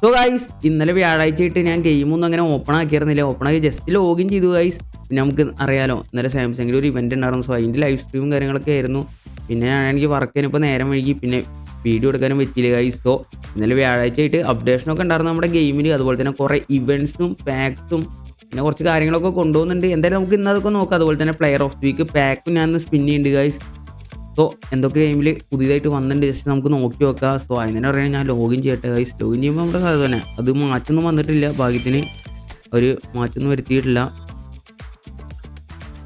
So guys ഇന്നലെ വ്യാഴാഴ്ച ആയിട്ട് ഞാൻ ഗെയിമൊന്നും അങ്ങനെ ഓപ്പൺ ആക്കിയിരുന്നില്ല. ഓപ്പൺ ആക്കി ജസ്റ്റ് ലോഗിൻ ചെയ്തു ഗൈസ് പിന്നെ നമുക്ക് അറിയാലോ ഇന്നലെ സാംസങ്ങിൽ ഒരു ഇവന്റ് ഉണ്ടായിരുന്നു സോ അതിന്റെ ലൈവ് സ്ട്രീമും കാര്യങ്ങളൊക്കെ ആയിരുന്നു. പിന്നെ എനിക്ക് വർക്ക് ചെയ്യാനിപ്പോൾ നേരം വൈകി. പിന്നെ വീഡിയോ എടുക്കാനും പറ്റിയില്ല ഗൈസ് സോ ഇന്നലെ വ്യാഴാഴ്ച ആയിട്ട് അപ്ഡേഷനൊക്കെ ഉണ്ടായിരുന്നു നമ്മുടെ ഗെയിമിൽ അതുപോലെ തന്നെ കുറേ ഇവന്റ്സും പാക്സും പിന്നെ കുറച്ച് കാര്യങ്ങളൊക്കെ കൊണ്ടുപോകുന്നുണ്ട്. എന്തായാലും നമുക്ക് ഇന്നതൊക്കെ നോക്കാം. അതുപോലെ തന്നെ പ്ലെയർ ഓഫ് ദി വീക്ക് പാക്കും ഞാൻ സ്പിൻ ചെയ്യുന്നുണ്ട് ഗൈസ് സോ എന്തൊക്കെ ഗെയിമിൽ പുതിയതായിട്ട് വന്നിട്ടുണ്ട് ജസ്റ്റ് നമുക്ക് നോക്കി നോക്കാം. സോ അതിനെ പറയാൻ ഞാൻ ലോഗിൻ ചെയ്യട്ടെ ഗൈസ് ലോഗിൻ ചെയ്യുമ്പോൾ നമ്മുടെ സാധനം തന്നെ. അത് മാറ്റൊന്നും വന്നിട്ടില്ല. ഭാഗ്യത്തിന് ഒരു മാറ്റൊന്നും വരുത്തിയിട്ടില്ല.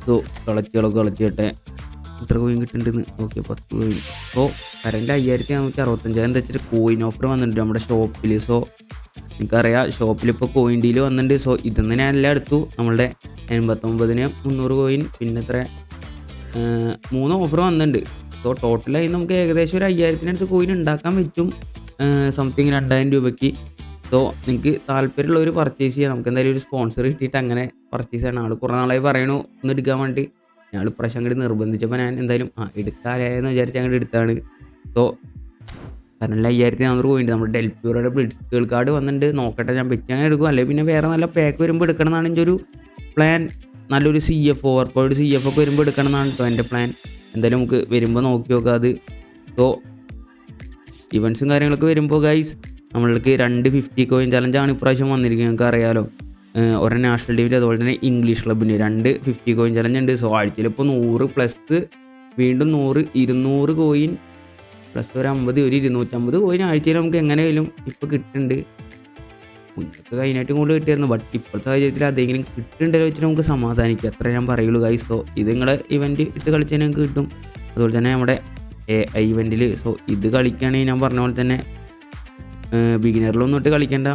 സോ കളച്ചുകളൊക്കെ കളച്ചിട്ടെ ഇത്ര കോയിൻ കിട്ടുന്നുണ്ടെന്ന് ഓക്കെ പത്ത് കോയിൻ സോ കറണ്ട് അയ്യായിരത്തി നാനൂറ്റി അറുപത്തഞ്ച്. എന്താ വെച്ചിട്ട് കോയിൻ ഓഫർ വന്നിട്ടുണ്ട് നമ്മുടെ ഷോപ്പിൽ സോ എനിക്കറിയാം ഷോപ്പിൽ ഇപ്പോൾ കോയിൻ ഡീൽ വന്നിട്ടുണ്ട് സോ ഇതെന്ന് ഞാൻ എല്ലാം എടുത്തു. നമ്മളുടെ എൺപത്തൊമ്പതിന് മുന്നൂറ് കോയിൻ പിന്നെ ഏഹ് മൂന്ന് ഓഫർ വന്നിട്ടുണ്ട്. സോ ടോട്ടലായി നമുക്ക് ഏകദേശം ഒരു അയ്യായിരത്തിനടുത്ത് കോയിൻ ഉണ്ടാക്കാൻ പറ്റും. സംതിങ് രണ്ടായിരം രൂപയ്ക്ക്. സോ നിങ്ങൾക്ക് താല്പര്യമുള്ളവർ പർച്ചേസ് ചെയ്യാം. നമുക്ക് എന്തായാലും ഒരു സ്പോൺസർ കിട്ടിയിട്ട് അങ്ങനെ പർച്ചേസ് ചെയ്യണം. ആൾ കുറേ നാളായി പറയണു ഒന്ന് എടുക്കാൻ വേണ്ടി. ഞാൻ ഇപ്രാവശ്യം അങ്ങോട്ട് നിർബന്ധിച്ചപ്പോൾ ഞാൻ എന്തായാലും ആ എടുക്കാലെന്ന് വിചാരിച്ച് അങ്ങോട്ട് എടുത്താണ്. സോ കാരണം അയ്യായിരത്തി നാനൂറ് പോയിന്റ് നമ്മുടെ ഡെൽപ്യൂറയുടെ ബ്ലിഡ്സ്കൾ കാർഡ് വന്നിട്ടുണ്ട്. നോക്കട്ടെ ഞാൻ പറ്റുകയാണെങ്കിൽ എടുക്കും. അല്ലെങ്കിൽ പിന്നെ വേറെ നല്ല പാക്ക് വരുമ്പോൾ എടുക്കണം എന്നാണ് എന്റെ ഒരു പ്ലാൻ നല്ലൊരു സി എഫ് ഓവർ പോയിട്ട് സി എഫ് ഒക്കെ വരുമ്പോൾ എടുക്കണം എന്നാണ് കേട്ടോ എന്റെ പ്ലാൻ എന്തായാലും നമുക്ക് വരുമ്പോൾ നോക്കി നോക്കാം അത്. സോ ഇവൻസും കാര്യങ്ങളൊക്കെ വരുമ്പോൾ ഗൈസ് നമ്മൾക്ക് രണ്ട് ഫിഫ്റ്റി കോയിൻ ചലഞ്ചാണ് ഇപ്രാവശ്യം വന്നിരിക്കുന്നത്. നിങ്ങൾക്ക് അറിയാലോ. ഒരു നാഷണൽ ടീമിൽ അതുപോലെ തന്നെ ഇംഗ്ലീഷ് ക്ലബിന് രണ്ട് ഫിഫ്റ്റി കോയിൻ ചലഞ്ച് ഉണ്ട്. സോ ആഴ്ചയിൽ ഇപ്പോൾ നൂറ് പ്ലസ് വീണ്ടും നൂറ് ഇരുന്നൂറ് കോയിൻ പ്ലസ് ഒരു അമ്പത് ഒരു ഇരുന്നൂറ്റമ്പത് കോയിൻ ആഴ്ചയിൽ നമുക്ക് എങ്ങനെയായാലും ഇപ്പോൾ കിട്ടുന്നുണ്ട്. മുന്നൊക്കെ കഴിഞ്ഞിട്ട് കൊണ്ട് കിട്ടിയായിരുന്നു ബട്ട് ഇപ്പോഴത്തെ സാഹചര്യത്തിൽ അതെങ്കിലും കിട്ടുന്നുണ്ടല്ലോ വെച്ചിട്ട് നമുക്ക് സമാധാനിക്കാം. അത്ര ഞാൻ പറയുള്ളൂ ഗൈസ് സോ ഇത് നിങ്ങളെ ഇവന്റ് ഇട്ട് കളിച്ചാൽ ഞങ്ങൾക്ക് കിട്ടും. അതുപോലെ തന്നെ നമ്മുടെ ഇവന്റിൽ സോ ഇത് കളിക്കുകയാണെങ്കിൽ ഞാൻ പറഞ്ഞ പോലെ തന്നെ ബിഗിനറിലൊന്നും ഇട്ട് കളിക്കേണ്ട.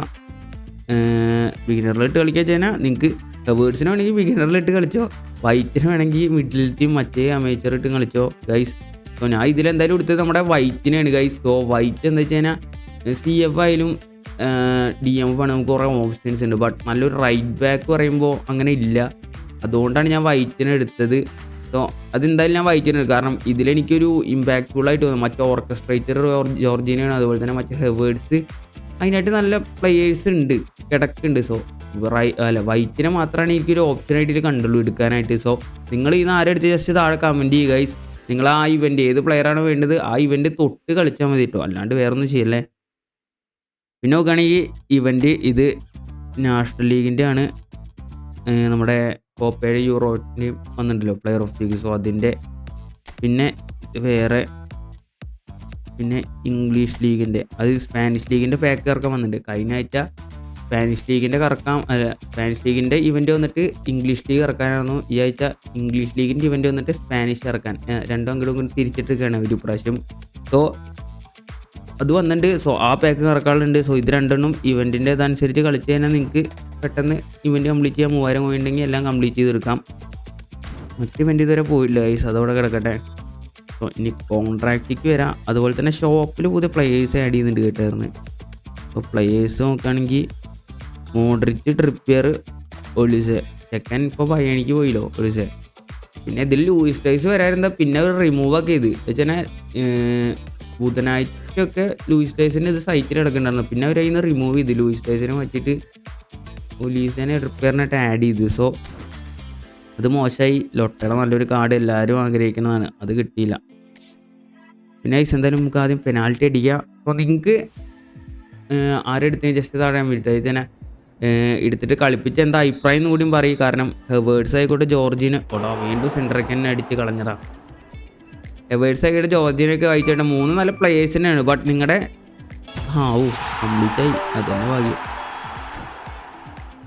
ബിഗിനറിലിട്ട് കളിക്കാൻ വെച്ചാൽ നിങ്ങൾക്ക് കവേഴ്സിന് വേണമെങ്കിൽ ബിഗിനറിലിട്ട് കളിച്ചോ. വൈറ്റിന് വേണമെങ്കിൽ മിഡിലിറ്റി മറ്റേ അമേച്ചർ ഇട്ട് കളിച്ചോ ഗൈസ് സോ ഞാൻ ഇതിലെന്തായാലും എടുത്തത് നമ്മുടെ വൈറ്റിനാണ് ഗൈസ് സോ വൈറ്റ് എന്താ വെച്ച് കഴിഞ്ഞാൽ സി എഫ് ആയാലും ഡി എം ആണ് നമുക്ക് കുറേ ഓപ്ഷൻസ് ഉണ്ട്. ബട്ട് നല്ലൊരു റൈറ്റ് ബാക്ക് പറയുമ്പോൾ അങ്ങനെ ഇല്ല. അതുകൊണ്ടാണ് ഞാൻ വൈറ്റിനെ എടുത്തത്. സോ അതെന്തായാലും ഞാൻ വൈറ്റിനെ എടുക്കും. കാരണം ഇതിലെനിക്കൊരു ഇമ്പാക്റ്റ്ഫുൾ ആയിട്ട് തോന്നുന്നു മറ്റേ ഓർക്കസ്ട്രേറ്റർ ജോർജിനയാണ് അതുപോലെ തന്നെ മറ്റേ ഹെവേഡ്സ് അതിനായിട്ട് നല്ല പ്ലെയേഴ്സ് ഉണ്ട്. കിടക്കുന്നുണ്ട് സോ റൈ അല്ല വൈറ്റിനെ മാത്രമാണ് എനിക്കൊരു ഓപ്ഷനായിട്ട് കണ്ടുള്ളൂ എടുക്കാനായിട്ട്. സോ നിങ്ങൾ ഈ ആരെടുത്ത് ജസ്റ്റ് താഴെ കമന്റ് ചെയ്യുക ഗൈസ് നിങ്ങൾ ആ ഇവന്റ് ഏത് പ്ലെയറാണ് വേണ്ടത് ആ ഇവന്റ് തൊട്ട് കളിച്ചാൽ മതി കേട്ടോ അല്ലാണ്ട് വേറൊന്നും ചെയ്യല്ലേ. പിന്നെ നോക്കുകയാണെങ്കിൽ ഇവന്റ് ഇത് നാഷണൽ ലീഗിന്റെ ആണ് നമ്മുടെ കോപ്പയുടെ യൂറോപ്പിന് വന്നിട്ടുണ്ടല്ലോ പ്ലെയർ ഓഫ് ലീഗ് സോ അതിന്റെ പിന്നെ വേറെ പിന്നെ ഇംഗ്ലീഷ് ലീഗിന്റെ അത് സ്പാനിഷ് ലീഗിന്റെ പാക്ക് ഇറക്കാൻ വന്നിട്ടുണ്ട്. കഴിഞ്ഞ ആഴ്ച സ്പാനിഷ് ലീഗിന്റെ കറക്കാം അല്ല സ്പാനിഷ് ലീഗിന്റെ ഇവന്റ് വന്നിട്ട് ഇംഗ്ലീഷ് ലീഗ് ഇറക്കാനായിരുന്നു. ഈ ആഴ്ച ഇംഗ്ലീഷ് ലീഗിന്റെ ഇവന്റ് വന്നിട്ട് സ്പാനിഷ് ഇറക്കാൻ രണ്ടും അങ്ങോട്ടും ഇങ്ങോട്ടും തിരിച്ചിട്ടൊക്കെയാണ് ഒരു പ്രാവശ്യം. സോ അത് വന്നിട്ടുണ്ട് സോ ആ പാക്ക് കറക്കാളുണ്ട്. സോ ഇത് രണ്ടെണ്ണം ഇവന്റിന്റെ ഇതനുസരിച്ച് കളിച്ച് കഴിഞ്ഞാൽ നിങ്ങൾക്ക് പെട്ടെന്ന് ഇവന്റ് കംപ്ലീറ്റ് ചെയ്യാൻ മൂവായിരം പോയിട്ടുണ്ടെങ്കിൽ എല്ലാം കംപ്ലീറ്റ് ചെയ്തെടുക്കാം. മറ്റ് ഇവന്റ് ഇതുവരെ പോയില്ല ഗൈസ് അതവിടെ കിടക്കട്ടെ. സോ ഇനി കോൺട്രാക്റ്റിക്ക് വരാം. അതുപോലെ തന്നെ ഷോപ്പിൽ പുതിയ പ്ലെയേഴ്സ് ആഡ് ചെയ്യുന്നുണ്ട് കേട്ടായിരുന്നു. സോ പ്ലെയേഴ്സ് നോക്കുകയാണെങ്കിൽ മോഡ്രിച്ച് ട്രിപ്പിയർ ഒലിസെ ചെക്കൻ ഇപ്പോൾ പയ്യണിക്ക് പോയില്ലോ ഒലിസെ പിന്നെ ഇതിൽ ലൂയിസ് ടൈസ് വരായിരുന്ന പിന്നെ അവർ റിമൂവ് ഒക്കെ ചെയ്ത്. വെച്ചാൽ ബുധനാഴ്ചയൊക്കെ ലൂയിസ് ടൈസിന് ഇത് സൈറ്റിൽ കിടക്കുന്നുണ്ടായിരുന്നു. പിന്നെ അവർ അതിൽ നിന്ന് റിമൂവ് ചെയ്ത് ലൂയിസ് ടൈസിനെ വെച്ചിട്ട് ഒലീസിനെ റിപ്പയറിനായിട്ട് ആഡ് ചെയ്തു. സോ അത് മോശമായി. ലൊട്ടയുടെ നല്ലൊരു കാർഡ് എല്ലാവരും ആഗ്രഹിക്കുന്നതാണ്. അത് കിട്ടിയില്ല. പിന്നെ ഐസ് എന്തായാലും നമുക്ക് ആദ്യം പെനാൽറ്റി അടിക്കുക അപ്പോൾ നിങ്ങൾക്ക് ആരെടുത്ത് ജസ്റ്റ് താഴെ വേണ്ടിയിട്ട് തന്നെ എടുത്തിട്ട് കളിപ്പിച്ച് എന്താ അഭിപ്രായം എന്ന് കൂടിയും പറയും. കാരണം ഹെവേഴ്സ് ആയിക്കോട്ടെ ജോർജിന് ഓടാ വീണ്ടും സെന്ററൊക്കെ തന്നെ അടിച്ച് കളഞ്ഞതാ. ഹെവേഴ്സ് ആയിക്കോട്ടെ ജോർജിനൊക്കെ വായിച്ചിട്ട്. മൂന്ന് നല്ല പ്ലേയേഴ്സ് തന്നെയാണ് ബട്ട് നിങ്ങളുടെ ആ ഓ കംപ്ലീറ്റ് ആയി അതന്നെ ഭാഗ്യം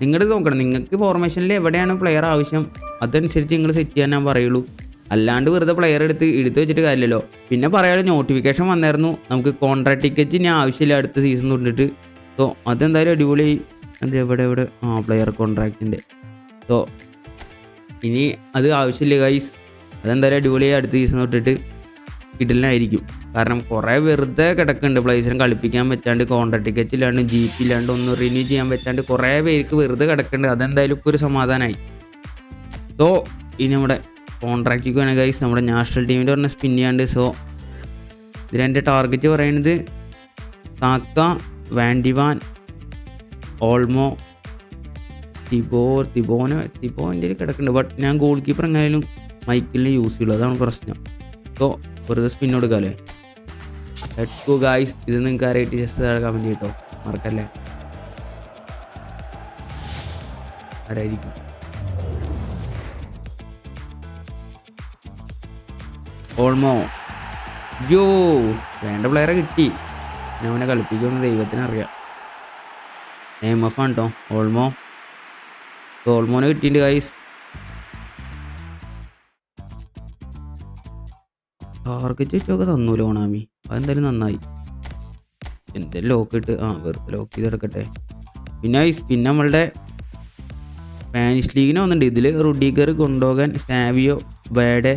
നിങ്ങളുടെ നോക്കണം. നിങ്ങൾക്ക് ഫോർമേഷനിൽ എവിടെയാണ് പ്ലെയർ ആവശ്യം? അതനുസരിച്ച് നിങ്ങൾ സെറ്റ് ചെയ്യാൻ ഞാൻ പറയുള്ളൂ. അല്ലാണ്ട് വെറുതെ പ്ലെയർ എടുത്ത് എടുത്തു വെച്ചിട്ട് കാര്യമില്ലല്ലോ. പിന്നെ പറയാതെ നോട്ടിഫിക്കേഷൻ വന്നായിരുന്നു. നമുക്ക് കോൺട്രാക്ട് ടിക്കറ്റ് ഇനി ആവശ്യമില്ല അടുത്ത സീസൺ തൊട്ടിട്ട്. സോ അതെന്തായാലും അടിപൊളിയായി. അത് എവിടെ എവിടെ? ആ പ്ലെയർ കോൺട്രാക്റ്റിന്റെ സോ ഇനി അത് ആവശ്യമില്ല ഗൈസ് അതെന്തായാലും അടിപൊളിയായി അടുത്ത സീസൺ തൊട്ടിട്ട് കിടലിനായിരിക്കും. കാരണം കുറേ വെറുതെ കിടക്കുന്നുണ്ട്. പ്ലേസിനെ കളിപ്പിക്കാൻ പറ്റാണ്ട് കോൺട്രാക്ട് ടിക്കറ്റ് ഇല്ലാണ്ട് ജി പി ഇല്ലാണ്ട് ഒന്നും റിന്യൂ ചെയ്യാൻ പറ്റാണ്ട് കുറേ പേർക്ക് വെറുതെ കിടക്കുന്നുണ്ട്. അതെന്തായാലും ഇപ്പോൾ ഒരു സമാധാനമായി സോ ഇനി നമ്മുടെ കോൺട്രാക്റ്റിക്ക് വേണം ഗൈസ് നമ്മുടെ നാഷണൽ ടീമിന്റെ പറഞ്ഞ സ്പിൻ ചെയ്യാണ്ട്. സോ ഇതിൽ ടാർഗറ്റ് പറയുന്നത് താക്ക വാൻഡിവാൻ ഓൾമോ തിബോ തിബോനെ തിബോ എന്റെ കിടക്കുന്നുണ്ട്. ബട്ട് ഞാൻ ഗോൾ കീപ്പർ എങ്ങനെയാലും മൈക്കിളിനെ യൂസ് ചെയ്യുള്ളൂ അതാണ് പ്രശ്നം. സോ വെറുതെ സ്പിൻ കൊടുക്കാമല്ലേ ലെറ്റ്സ് ഗോ ഗായ്സ് ഇത് നിങ്ങൾക്ക് അറിയിട്ട് ജസ്റ്റ് താഴെ കമന്റ് ചെയ്തോ മറക്കല്ലേ? ആരായിരിക്കും? ഓൾമോ ജോ വേണ്ട പ്ലെയറെ കിട്ടി. ഞാൻ അവനെ കളിപ്പിക്കുമെന്ന് ദൈവത്തിന് അറിയാം എം എഫ് ആണ് കേട്ടോ ഓൾമോ ഓൾമോനെ കിട്ടിയിട്ടുണ്ട് ഗൈസ് ടാർഗറ്റ് വെച്ചൊക്കെ തന്നൂല ഓണാമി. അതെന്തായാലും നന്നായി. എന്തായാലും ലോക്ക് ഇട്ട് ആ വെറുതെ ലോക്ക് ചെയ്ത് എടുക്കട്ടെ പിന്നെ ഗൈസ് പിന്നെ നമ്മളുടെ സ്പാനിഷ് ലീഗിന് വന്നിട്ടുണ്ട്. ഇതിൽ റുഡിഗർ കൊണ്ടോഗൻ Savio ബേഡെ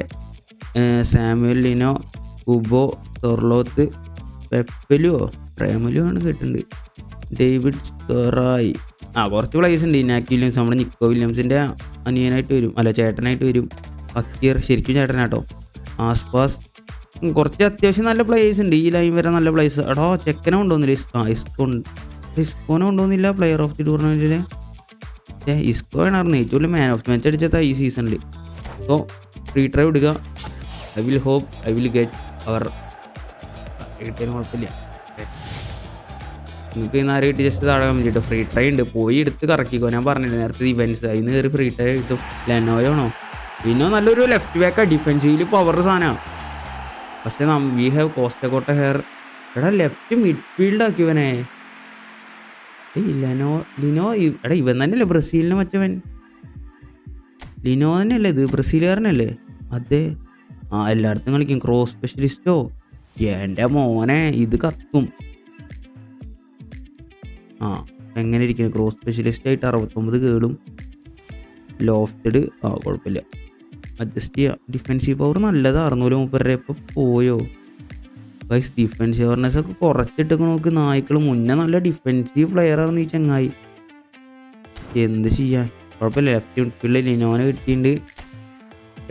Samuel Lino Kubo Sorloth Pepelu പ്രേമലുവാണ് ആണ് കിട്ടുന്നുണ്ട് ഡേവിഡ് സ്റ്റൊറായി ആ കുറച്ച് പ്ലേസ് ഉണ്ട്. ഇനാക്കി വില്യംസ് നമ്മുടെ നിക്കോ വില്യംസിന്റെ അനിയനായിട്ട് വരും. അല്ല ചേട്ടനായിട്ട് വരും. ഫക്കീർ ശരിക്കും ചേട്ടനാട്ടോ. ആസ്പാസ്. കുറച്ച് അത്യാവശ്യം നല്ല പ്ലേയേഴ്സ് ഉണ്ട്. ഈ ലൈൻ വരെ നല്ല പ്ലേസ് എടോ ചെക്കനെ കൊണ്ടുവന്നില്ല? ഇസ്കോ ഇസ്കോ ഇസ്കോനെ കൊണ്ടുവന്നില്ല പ്ലെയർ ഓഫ് ദി ടൂർണമെന്റിൽ ഏ ഇസ്കോ വേണമായിരുന്നു ഏറ്റവും വലിയ മാൻ ഓഫ് മാച്ച് അടിച്ചത് ഈ സീസണിൽ സോ ഫ്രീ ട്രൈ വിടുക. I will hope I will get അവർ കിട്ടിയാലും കുഴപ്പമില്ല. നിങ്ങൾക്ക് ആരും കിട്ടി ജസ്റ്റ് താഴെ വേണ്ടിയിട്ട് ഫ്രീ ട്രൈ ഉണ്ട്. പോയി എടുത്ത് കറക്കിക്കോ. ഞാൻ പറഞ്ഞില്ല നേരത്തെ ഇവന്റ്സ് അതിന് കയറി ഫ്രീ ട്രൈ കിട്ടും. ലെനോയാണോ പിന്നെ നല്ലൊരു ലെഫ്റ്റ് ബാക്കാ ഡിഫൻസീവിൽ പവർ സാധനമാണ് പക്ഷേ വി ഹാവ് കോസ്റ്റക്കോട്ട ഹെയർ എടാ ലെഫ്റ്റ് മിഡ്ഫീൽഡ് ആക്കിയവനെ ഏയ് ലെനോ ലിനോ എടാ ഇവൻ തന്നെയല്ലേ ബ്രസീലിന് മറ്റവൻ? ലിനോ തന്നെയല്ലേ ഇത്? ബ്രസീലുകാരനല്ലേ? അതെ. ആ എല്ലായിടത്തും കളിക്കും. ക്രോസ് സ്പെഷ്യലിസ്റ്റോ എന്റെ മോനെ ഇത് കത്തും. ആ എങ്ങനെ ഇരിക്കുന്നു? ക്രോസ് സ്പെഷ്യലിസ്റ്റ് ആയിട്ട് അറുപത്തൊമ്പത് കേടും ലോഫ്റ്റഡ് ആ കുഴപ്പമില്ല. അഡ്ജസ്റ്റ് ചെയ്യുക ഡിഫെൻസീവ് പവർ നല്ലതായിരുന്നല്ലോ മൂപ്പരുടെ ഇപ്പോൾ പോയോ? വൈസ് ഡിഫെൻസീവ് അവർനെസ് ഒക്കെ കുറച്ചിട്ട് നോക്ക്. നായ്ക്കൾ മുന്നേ നല്ല ഡിഫെൻസീവ് പ്ലെയർ ആയിരുന്നു ഈ ചങ്ങായി. എന്ത് ചെയ്യാൻ കുഴപ്പമില്ല. ലെഫ്റ്റ് മിഡ്ഫീൽഡിൽ ലിനോനെ കിട്ടിയിട്ടുണ്ട്.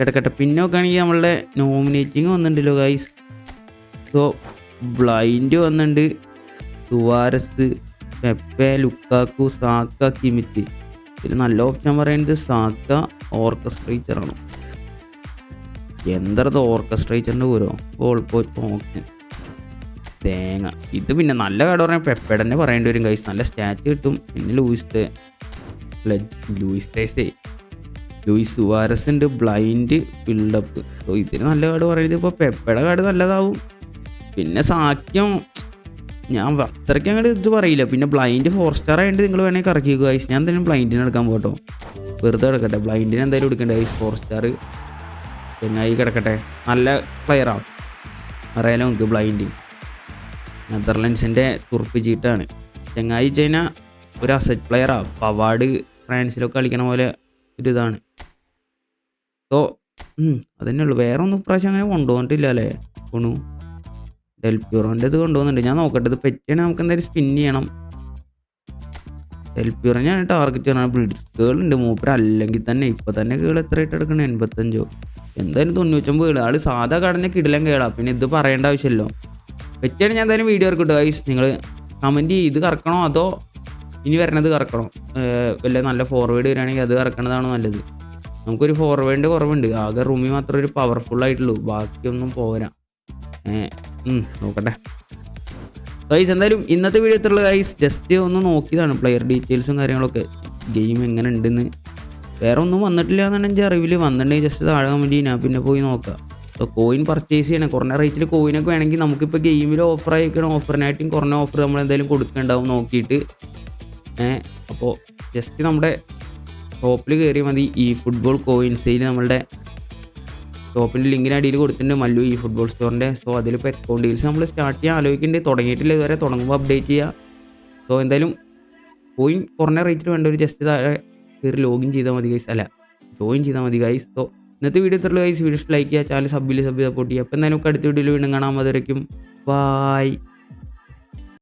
കിടക്കട്ടെ. പിന്നെ നോക്കുകയാണെങ്കിൽ നമ്മളുടെ നോമിനേറ്റിംഗ് വന്നിട്ടുണ്ടല്ലോ ഗൈസ് സോ ബ്ലൈൻഡ് വന്നിട്ടുണ്ട്. Suarez Pepe Lukaku Saka Kimmich ഇതിൽ നല്ല ഓപ്ഷൻ പറയുന്നത് സാക്ക ഓർക്കസ്ട്രേറ്ററാണ് എന്തത് ഓർക്കസ്ട്രേറ്ററിന്റെ പൂരോ ഗോൾ പോസ്റ്റ് ഓപ്ഷൻ തേങ്ങ. ഇത് പിന്നെ നല്ല കാർഡ് പറഞ്ഞാൽ പെപ്പയുടെ തന്നെ പറയേണ്ടി വരും കൈസ് നല്ല സ്റ്റാച്ച് കിട്ടും. പിന്നെ ലൂയിസ് ലൂയിസ് തേസേ ലൂയിസ് സുവാരസ് ഉണ്ട് ബ്ലൈൻഡ് ബിൽഡപ്പ് ഇതിന് നല്ല കാർഡ് പറയുന്നത് ഇപ്പോൾ പെപ്പയുടെ കാർഡ് നല്ലതാവും. പിന്നെ സാക്യം ഞാൻ അത്രയ്ക്ക് അങ്ങോട്ട് ഇത് പറയില്ല. പിന്നെ ബ്ലൈൻഡ് ഫോർ സ്റ്റാർ ആയിട്ട് നിങ്ങൾ വേണമെങ്കിൽ കറക്കി ഐസ് ഞാൻ എന്തായാലും ബ്ലൈൻഡിന് എടുക്കാൻ പോട്ടോ. വെറുതെ കിടക്കട്ടെ ബ്ലൈൻഡിന് എന്തായാലും എടുക്കണ്ടേ ഐസ് ഫോർ സ്റ്റാർ ചെങ്ങായി കിടക്കട്ടെ. നല്ല പ്ലെയർ പ്ലെയറാണ് അറിയാലോ നമുക്ക് ബ്ലൈൻഡ് നെതർലൻഡ്സിന്റെ തുറുപ്പ് ചീട്ടാണ്. ചെങ്ങായി ചൈന ഒരു അസറ്റ് പ്ലെയർ പ്ലെയറാണ് പവാഡ് ഫ്രാൻസിലൊക്കെ കളിക്കണ പോലെ ഒരു ഇതാണ്. സോ അതന്നെ ഉള്ളൂ. വേറെ ഒന്നും ഇപ്രാവശ്യം അങ്ങനെ കൊണ്ടുപോയിട്ടില്ല അല്ലേ? കൊണു. ഡെൽപ്യൂറോന്റെ ഇത് കൊണ്ടുപോകുന്നുണ്ട്. ഞാൻ നോക്കട്ടെ ഇത് പെറ്റിയാണ് നമുക്ക് എന്തായാലും സ്പിൻ ചെയ്യണം. ഡെൽപ്യൂറോ ഞാൻ ടാർഗറ്റ് ചെയ്യണം. ബ്ലിഡ്സ് കേൾ ഉണ്ട് മൂപ്പർ അല്ലെങ്കിൽ തന്നെ ഇപ്പോൾ തന്നെ കേൾ എത്ര ഇട്ട് എടുക്കണം? എൺപത്തഞ്ചോ. എന്തായാലും തൊണ്ണൂറ്റൊമ്പത് കേൾ ആൾ സാധാ കടഞ്ഞ കിടിലം കേളാം പിന്നെ ഇത് പറയേണ്ട ആവശ്യമല്ലോ പെറ്റാണ് ഞാൻ എന്തായാലും വീഡിയോ ഇറക്കിട്ട് ഗൈസ് നിങ്ങൾ കമന്റ് ചെയ്ത് കറക്കണോ അതോ ഇനി വരണത് കറക്കണം? വല്ല നല്ല ഫോർവേഡ് വരികയാണെങ്കിൽ അത് കറക്കണതാണ് നല്ലത്? നമുക്കൊരു ഫോർവേഡിന്റെ കുറവുണ്ട്. ആകെ റൂമിൽ മാത്രമേ ഒരു പവർഫുൾ ആയിട്ടുള്ളൂ. ബാക്കിയൊന്നും പോരാ. നോക്കട്ടെ. ഗൈസ് എന്തായാലും ഇന്നത്തെ വീഡിയോ എത്ര ഗൈസ് ജസ്റ്റ് ഒന്ന് നോക്കിയതാണ് പ്ലെയർ ഡീറ്റെയിൽസും കാര്യങ്ങളൊക്കെ. ഗെയിം എങ്ങനെ ഉണ്ടെന്ന്. വേറെ ഒന്നും വന്നിട്ടില്ല എന്നാണ് എന്റെ അറിവിൽ വന്നിട്ടുണ്ടെങ്കിൽ ജസ്റ്റ് താഴെ കമന്റ് ഞാൻ പിന്നെ പോയി നോക്കാം. അപ്പോൾ കോയിൻ പർച്ചേസ് ചെയ്യണം. കുറഞ്ഞ റേറ്റിൽ കോയിനൊക്കെ വേണമെങ്കിൽ നമുക്കിപ്പോൾ ഗെയിമിൽ ഓഫർ അയക്കണം ഓഫറിനായിട്ടും കുറഞ്ഞ ഓഫർ നമ്മൾ എന്തായാലും കൊടുക്കേണ്ടാവും നോക്കിയിട്ട്. അപ്പോൾ ജസ്റ്റ് നമ്മുടെ ഷോപ്പിൽ കയറിയാൽ മതി. ഈ ഫുട്ബോൾ കോയിൻസിൽ നമ്മളുടെ ഷോപ്പിന്റെ ലിങ്കിന് അടിയിൽ കൊടുത്തിട്ടുണ്ട് മല്ലു ഈ ഫുട്ബോൾ സ്റ്റോറിന്റെ സോ അതിലിപ്പോൾ അക്കൗണ്ട് ഡീൽസ് നമ്മൾ സ്റ്റാർട്ട് ചെയ്യാൻ ആലോചിക്കുന്നുണ്ട് തുടങ്ങിയിട്ടില്ല ഇതുവരെ. തുടങ്ങുമ്പോൾ അപ്ഡേറ്റ് ചെയ്യുക സോ എന്തായാലും പോയി കുറഞ്ഞ റേറ്റിൽ വേണ്ട ഒരു ജസ്റ്റ് താഴെ കയറി ലോഗിൻ ചെയ്താൽ മതി ഗൈസ് അല്ല ജോയിൻ ചെയ്താൽ മതി ഗൈസ് സോ ഇന്നത്തെ വീഡിയോ എത്രയുള്ള ഗൈസ് വീഡിയോ ലൈക്ക് ചെയ്യുക. ചാനൽ സബ് സബ് സപ്പോർട്ട് ചെയ്യുക. അപ്പോൾ എന്തായാലും അടുത്ത വീഡിയോയിൽ വീണ്ടും കാണാൻ മതിയായിരിക്കും ബായ്